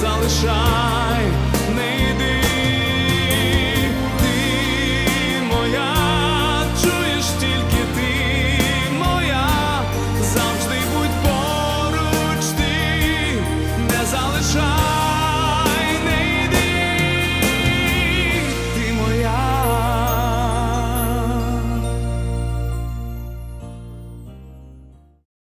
залишай, не йди.